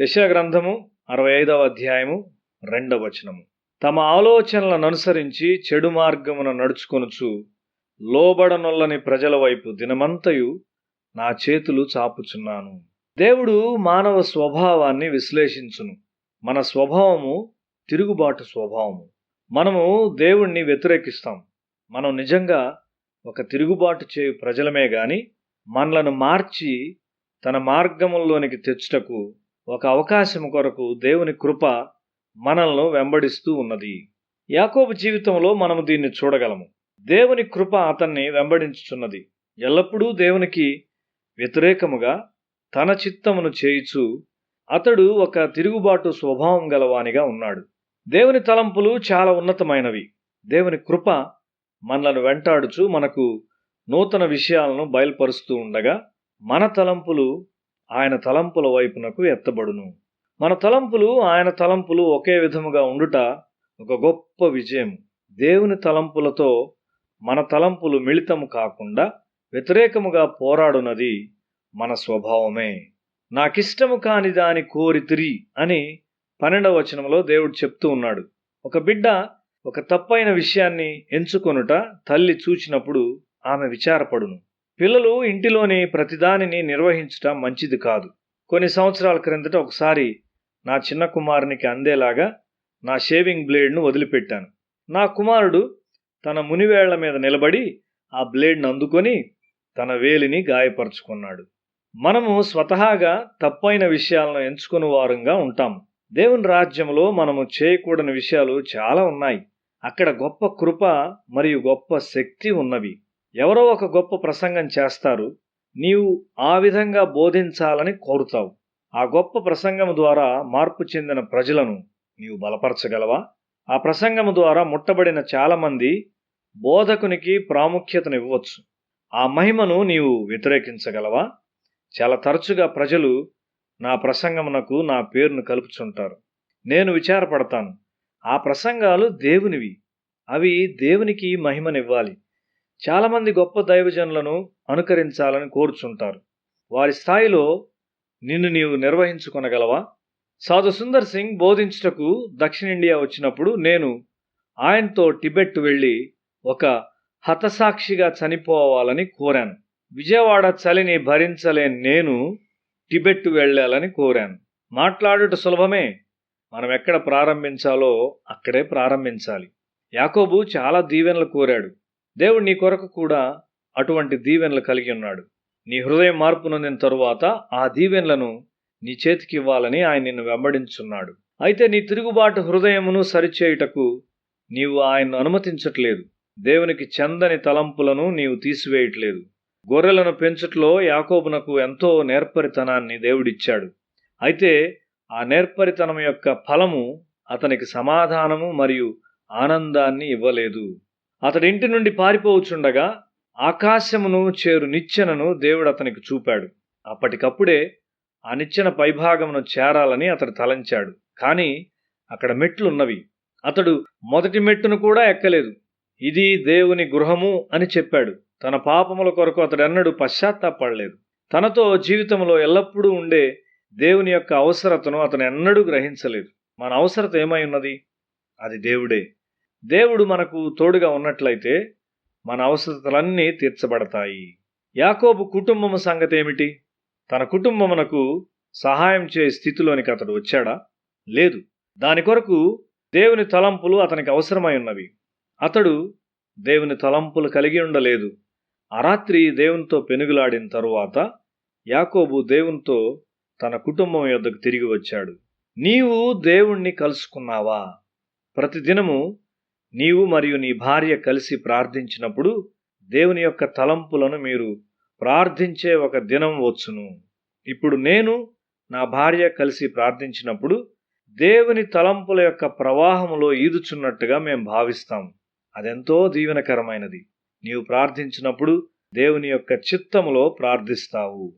యశగ్రంథము అరవై ఐదవ అధ్యాయము రెండవ వచనము. తమ ఆలోచనలను అనుసరించి చెడు మార్గమున నడుచుకొనుచు లోబడనొల్లని ప్రజల వైపు దినమంతయు నా చేతులు చాపుచున్నాను. దేవుడు మానవ స్వభావాన్ని విశ్లేషించును. మన స్వభావము తిరుగుబాటు స్వభావము. మనము దేవుణ్ణి వ్యతిరేకిస్తాం. మనం నిజంగా ఒక తిరుగుబాటు చేయు ప్రజలమే గాని మనలను మార్చి తన మార్గముల్లోనికి తెచ్చుటకు ఒక అవకాశం కొరకు దేవుని కృప మనల్ని వెంబడిస్తూ ఉన్నది. యాకోబు జీవితంలో మనము దీన్ని చూడగలము. దేవుని కృప అతన్ని వెంబడించుచున్నది. ఎల్లప్పుడూ దేవునికి వ్యతిరేకముగా తన చిత్తమును చేయుచు అతడు ఒక తిరుగుబాటు స్వభావం గలవానిగా ఉన్నాడు. దేవుని తలంపులు చాలా ఉన్నతమైనవి. దేవుని కృప మనలను వెంటాడుచు మనకు నూతన విషయాలను బయలుపరుస్తూ ఉండగా మన తలంపులు ఆయన తలంపుల వైపునకు ఎత్తబడును. మన తలంపులు ఆయన తలంపులు ఒకే విధముగా ఉండుట ఒక గొప్ప విజయం దేవుని తలంపులతో మన తలంపులు మిళితము కాకుండా వ్యతిరేకముగా పోరాడునది మన స్వభావమే. నాకిష్టము కాని దాని కోరి తిరి అని పన్నెండవ వచనంలో దేవుడు చెప్తూ ఉన్నాడు. ఒక బిడ్డ ఒక తప్పైన విషయాన్ని ఎంచుకొనుట తల్లి చూచినప్పుడు ఆమె విచారపడును. పిల్లలు ఇంటిలోని ప్రతిదానిని నిర్వహించటం మంచిది కాదు. కొన్ని సంవత్సరాల క్రిందట ఒకసారి నా చిన్న కుమారునికి అందేలాగా నా షేవింగ్ బ్లేడ్ను వదిలిపెట్టాను. నా కుమారుడు తన మునివేళ్ళ మీద నిలబడి ఆ బ్లేడ్ను అందుకొని తన వేలిని గాయపరుచుకున్నాడు. మనము స్వతహాగా తప్పైన విషయాలను ఎంచుకుని వారంగా ఉంటాము దేవుని రాజ్యంలో మనము చేయకూడని విషయాలు చాలా ఉన్నాయి. అక్కడ గొప్ప కృప మరియు గొప్ప శక్తి ఉన్నవి. ఎవరో ఒక గొప్ప ప్రసంగం చేస్తారు నీవు ఆ విధంగా బోధించాలని కోరుతావు. ఆ గొప్ప ప్రసంగం ద్వారా మార్పు చెందిన ప్రజలను నీవు బలపరచగలవా? ఆ ప్రసంగం ద్వారా ముట్టబడిన చాలామంది బోధకునికి ప్రాముఖ్యతనివ్వచ్చు. ఆ మహిమను నీవు వ్యతిరేకించగలవా? చాలా తరచుగా ప్రజలు నా ప్రసంగమునకు నా పేరును కలుపుచుంటారు. నేను విచారపడతాను. ఆ ప్రసంగాలు దేవునివి. అవి దేవునికి మహిమనివ్వాలి. చాలామంది గొప్ప దైవజనులను అనుకరించాలని కోరుచుంటారు. వారి స్థాయిలో నిన్ను నీవు నిర్వహించుకొనగలవా? సాధు సుందర్ సింగ్ బోధించుటకు దక్షిణ ఇండియా వచ్చినప్పుడు నేను ఆయనతో టిబెట్ వెళ్ళి ఒక హతసాక్షిగా చనిపోవాలని కోరాను. విజయవాడ చలిని భరించలేని నేను టిబెట్ వెళ్ళాలని కోరాను. మాట్లాడుట సులభమే. మనం ఎక్కడ ప్రారంభించాలో అక్కడే ప్రారంభించాలి. యాకోబు చాలా దీవెనలు కోరాడు. దేవుడు నీ కొరకు కూడా అటువంటి దీవెనలు కలిగి ఉన్నాడు. నీ హృదయం మార్పు నొందిన తరువాత ఆ దీవెనలను నీ చేతికి ఇవ్వాలని ఆయన నిన్ను వెంబడించున్నాడు. అయితే నీ తిరుగుబాటు హృదయమును సరిచేయుటకు నీవు ఆయన్ను అనుమతించట్లేదు. దేవునికి చెందని తలంపులను నీవు తీసివేయట్లేదు. గొర్రెలను పెంచుట్లో యాకోబునకు ఎంతో నేర్పరితనాన్ని దేవుడిచ్చాడు. అయితే ఆ నేర్పరితనం యొక్క ఫలము అతనికి సమాధానము మరియు ఆనందాన్ని ఇవ్వలేదు. అతడి ఇంటి నుండి పారిపోవచ్చుండగా ఆకాశమును చేరు నిచ్చెనను దేవుడు అతనికి చూపాడు. అప్పటికప్పుడే ఆ నిచ్చెన పైభాగమును చేరాలని అతడు తలంచాడు. కానీ అక్కడ మెట్లున్నవి. అతడు మొదటి మెట్టును కూడా ఎక్కలేదు. ఇది దేవుని గృహము అని చెప్పాడు. తన పాపముల కొరకు అతడెన్నడూ పశ్చాత్తాపడలేదు. తనతో జీవితంలో ఎల్లప్పుడూ ఉండే దేవుని యొక్క అవసరతను అతను ఎన్నడూ గ్రహించలేదు. మన అవసరత ఏమై ఉన్నది? అది దేవుడే. దేవుడు మనకు తోడుగా ఉన్నట్లయితే మన అవసరతలన్నీ తీర్చబడతాయి. యాకోబు కుటుంబము సంగతి ఏమిటి? తన కుటుంబమునకు సహాయం చేయ స్థితిలోనికి అతడు వచ్చాడా? లేదు. దాని కొరకు దేవుని తలంపులు అతనికి అవసరమై ఉన్నవి. అతడు దేవుని తలంపులు కలిగి ఉండలేదు. ఆ రాత్రి దేవునితో పెనుగులాడిన తరువాత యాకోబు దేవునితో తన కుటుంబం యొద్దకు తిరిగి వచ్చాడు. నీవు దేవుణ్ణి కలుసుకున్నావా? ప్రతిదినము నీవు మరియు నీ భార్య కలిసి ప్రార్థించినప్పుడు దేవుని యొక్క తలంపులను మీరు ప్రార్థించే ఒక దినం వచ్చును. ఇప్పుడు నేను నా భార్య కలిసి ప్రార్థించినప్పుడు దేవుని తలంపుల యొక్క ప్రవాహంలో ఈదుచున్నట్టుగా మేము భావిస్తాం. అదెంతో దీవెనకరమైనది. నీవు ప్రార్థించినప్పుడు దేవుని యొక్క చిత్తములో ప్రార్థిస్తావు.